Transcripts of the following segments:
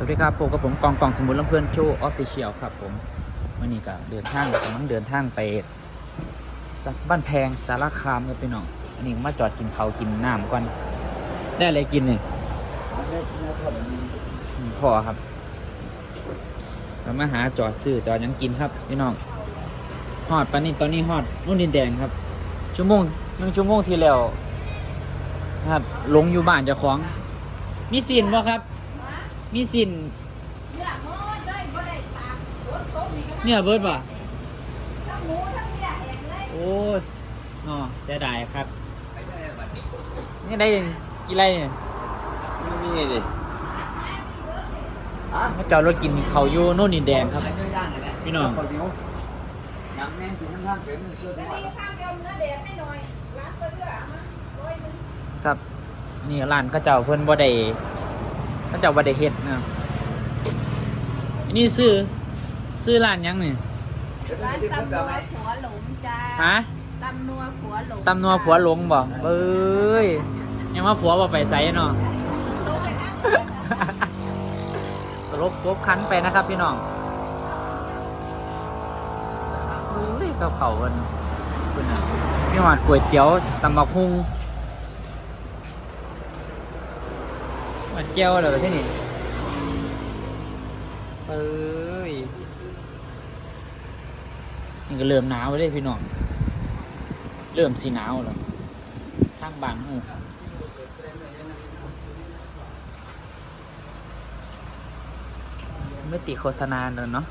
สวัสดีครับผมกับผมกองกองสมุนลำเพื่อนโชว์ออฟฟิเชียลครับผมวันนี้ก็เดินทางกำลังเดินทางไปสักบ้านแพงสารคามครับพี่น้องอันนี้มาจอดกินเขากินน้ำก่อนได้อะไรกินนี่อืมพ่อครับเรามาหาจอดซื้อจอดยังกินครับพี่น้องฮอดปานนี้ตอนนี้ฮอดนุ่นดินแดงครับ ชั่วโมงหนึ่งชั่วโมงที่แล้วครับลงอยู่บ้านเจ้าของมีสินบ่ครับ มีสินเนี่ยเมื่อได้บ่ได้ตากรถโต๊ะนี่ก็เนี่ยเบิร์ดป่ะทั้งหมูทั้งเนี่ยแหงเลยโอ้อ๋อเสียดายครับนี่ได้กี่ไรเนี่ยนี่ดิมาจอดรถกินเขาวอยู่โน่นดินแดงครับ พี่น้องข้าวเหนียวน้ำแม่งกินข้างๆเป็นเสื้อวันผ้านี้ข้าวเดียวเนื้อแดดให้หน่อยร้านก็เลือกมาร้อยหนึงครับนี่ร้านเข้าเจ้าเพิ่นบ่ได้ เข้าเจ้าบ่ได้เฮ็ดนะครับอันนี้ซื้อซื้อร้านหยังนี่ร้านตำนัวหัวหลงจ้าฮะตำนัวหัวหลงตำนัวผัวหลงบ่เอ้ยยังว่าผัวบ่ไปไสเนาะโต๊ะไปทั้งคนน่ะตลบครบคันไปนะครับพี่น้องเฮ้ยกับเขาเพิ่นเพิ่นน่ะมีหวานก๋วยเตี๋ยวตำบักหุ่ง หวานแก้วอะไรแบบนี้เอ้ยนี่ก็เริ่มหนาวเลยพี่น้อง เริ่มสีหนาวแล้วทางบ้านหูไม่ติโฆษณาเลยเนาะ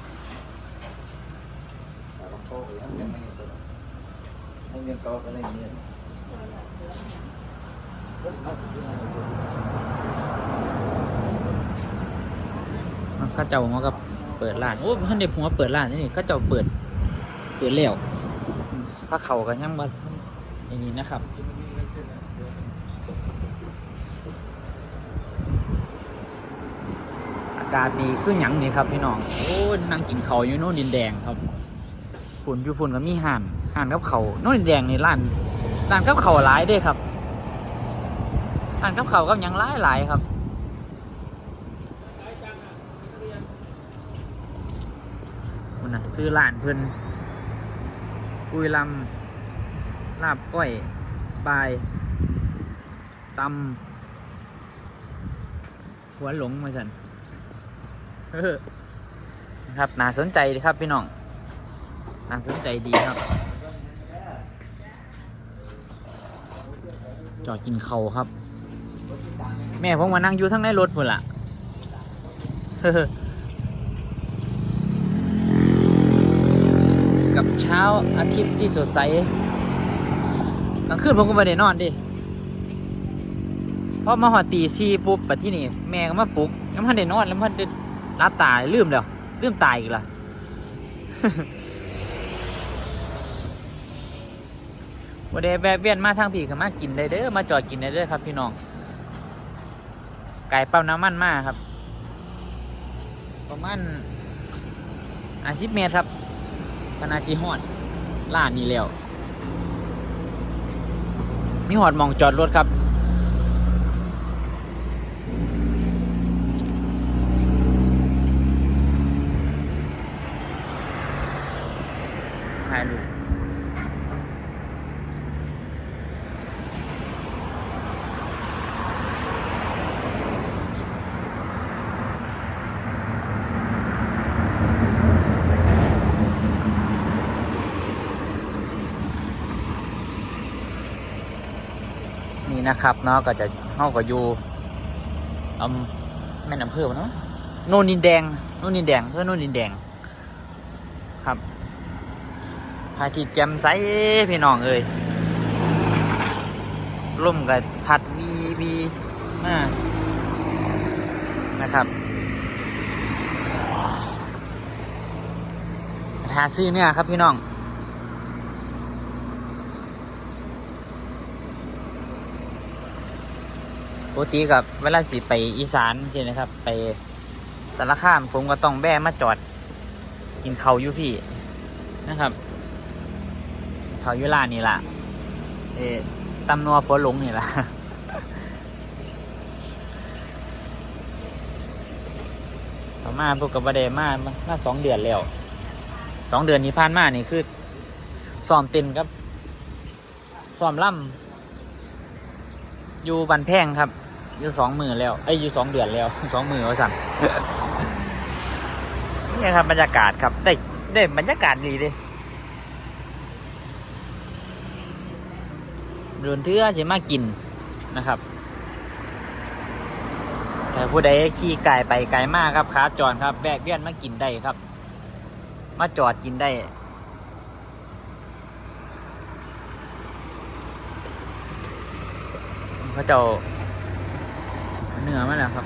เรียนโต๊ะอะไรอย่างเงี้ย ข้าเจ้ามาก็เปิดร้านโอ้ท่านเด็กผมว่าเปิดร้านนี่ข้าเจ้าเปิด เปิดแล้วพระเขากันยังมาอย่างนี้นะครับอากาศดีขึ้นหยังนี่ครับพี่น้องโอ้นั่งกินเขาอยู่โน่นดินแดงครับฝุ่นอยู่ฝุ่นก็มีห่านห่านกับเขาโน่นดินแดงนี่ร้านร้านกับเขาหลายด้วยครับร้านกับเขากับยังหลายหลายครับ นนะซื้อร้านเพิ่นปุยลำลาบก้อยบายตำหัวหลงมาสันนะครับน่าสนใจดีครับพี่น้องน่าสนใจดีครับ จอดกินเขาครับ แม่ผมมานั่งอยู่ทั้งในรถหมดละ เฮ้อ กับเช้าอาทิตย์ที่สดใสกลางคืนผมก็ไม่ได้นอนดิพราะมาหอดตีซีปุ๊บไปที่นี่แม่ก็มาปลุกแล้วมันได้นอนแล้วมันได้รับตาลืมแล้วลืมตายอีกละวันเดแวะเวียนมาทางผีก็มากินได้เด้อมาจอดกินได้เด้อครับพี่น้อง ไก่เปั๊มน้ำมันมากครับ ประมาณอาสิบเมตรครับ พนาจีฮอดล้านนี้แล้ว มีหอดมองจอดรถครับ นะครับเนาะก็จะเข้ากับอยู่อำแม่น้ำเพื่อเนาะโน่นดินแดงโน่นดินแดงเพื่อโน่นดินแดง ครับพาทิตย์แจ่มใสพี่น้องเอ้ยลมกับพัดวีวีมานะครับทาซื้อเนี่ยครับพี่น้อง ปกติกับเวลาสิไปอีสานใช่ไหมครับ ไปสารคามผมก็ต้องแบ่มาจอด กินเขาวอยู่พี่นะครับ เขาอยู่ร้านนี่ล่ะ เออตำนัวผัวหลงนี่ล่ะเขามาพวกกับบไดมามามาสองเดือนแล้วสองเดือนนี้ผ่านมานี่คือซ้อมเต้นครับซ้อมล่ำอยู่บันแพงครับ อยู่สองมือแล้วเอ้ยอยู่สองเดือนแล้วสองมือว่าสั่นนี่ครับบรรยากาศครับได้ได้บรรยากาศดีเลยเดินเทื่อจะมากินนะครับแต่ผู้ใดขี่ไก่ไปไก่มากครับขาจอดครับแวะเวียนมากินได้ครับ มาจอดกินได้เขาเจ้า เนื้อมาแล้วครับ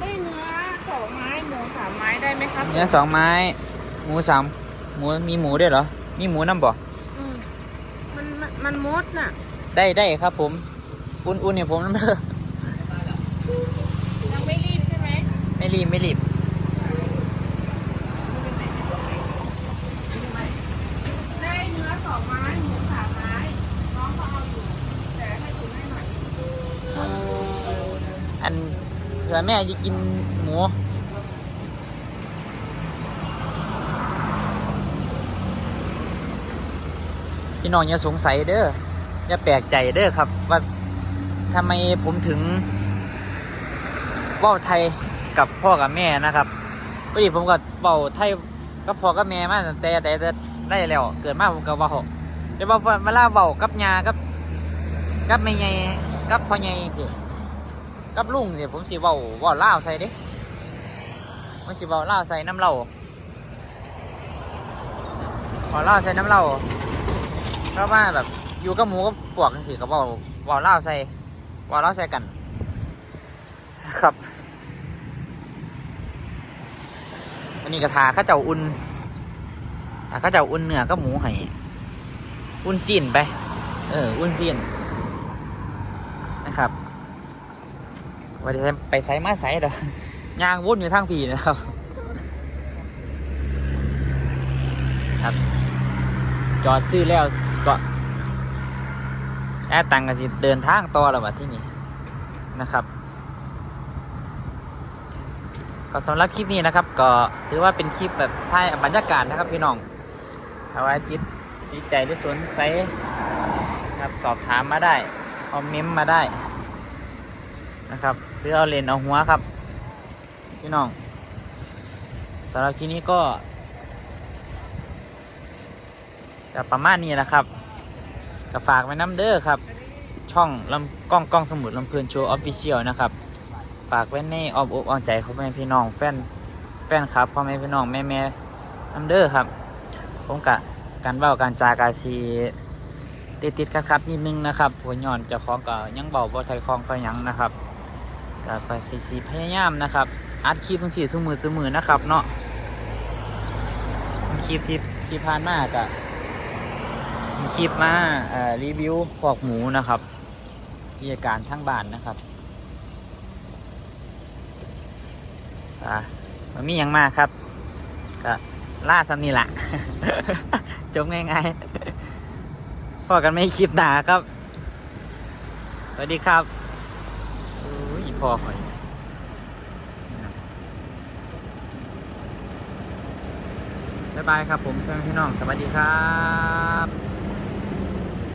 ได้เนื้อสองไม้หมูสามไม้ได้ไหมครับเนื้อสองไม้หมูสามหมูมีหมูด้วยเหรอ มีหมูน้ำบ่อืมมันมันมันมดน่ะได้ได้ครับผม อุ่นๆเนี่ยผมน้ำเด้อยังไม่รีบใช่ไหมไม่รีบไม่รีบ ผื่อแม่จะกินหมูพี่น้องอย่าสงสัยเด้ออย่าแปลกใจเด้อครับ ว่าทำไมผมถึงว้าไทยกับพ่อกับแม่นะครับพอดีผมก็เว้าไทยกับพ่อกับแม่มาแต่แต่แต่ได้แล้วเกิดมาผมก็ว้าแต่ว่าเวลาเว้ากับยากับ กับแม่ใหญ่กับพ่อใหญ่สิ กับลุงสิผมสิเว้าเว้าลาวใส่เด้มันสิเว้าลาวใส่น้ำเหล้าเว้าลาวใส่น้ำเหล้าเพราะว่าแบบอยู่กับหมูกับปวกจังสิก็เว้าเว้าลาวใส่เว้าลาวใส่กันครับอันนี้กระทาข้าเจ้าอุ่นอ่าเข้าเจ้าอุ่นเนื้อกับหมูให้อุ่นซีนไป เออ อุ่นซีนนะครับ ว่าจะไปไซมาไซเด้อยางวุ่นอยู่ทางผีนะครับ ครับ จอดซื้อแล้วก็แอดตังกันสิเดินทางต่อแล้ววะที่นี่นะครับ ก็สำหรับคลิปนี้นะครับ ก็ถือว่าเป็นคลิปแบบถ่ายบรรยากาศนะครับพี่น้องถ้าว่าติดติดใจหรือสนใจครับสอบถามมาได้คอมเมนต์มาได้ นะครับหรือเอาเลนเอาหัวครับ พี่น้องสำหรับคลิปนี้ก็ จะประมาณนี้นะครับก็ฝากไว้น้ำเด้อครับ ช่องลำกล้องกล้องสมุดลำเพลินโชว์ออฟฟิเชียลนะครับ ฝากไว้ในออมอกอ้อมใจของแม่พี่น้องแฟนแฟนครับพ่อแม่พี่น้องแม่แม่น้ำเด้อครับ ผมกะการเบ้าการจากาซีติดติดๆขัดๆนิดนึงนะครับหัวหย่อนจะคล้องก็ยังเบาบ่ไทยคล้องก็ยังนะครับ ก็ไปซีซีพยายามนะครับ อัดคลิปทั้งสี่สมือสมือนะครับเนาะคลิปที่ที่ผ่านมาก็มีคลิปมาอ่อรีวิวพวกหมูนะครับที่อาการทั้งบ้านนะครับอ่ามันมีอย่างมากครับ ก็ล่าซ้ำนี่แหละจบง่ายๆพอกันไม่คลิปหนาครับ สวัสดีครับ คอหอยบ๊ายบายครับผมเพื่อนพี่น้อง สวัสดีครับ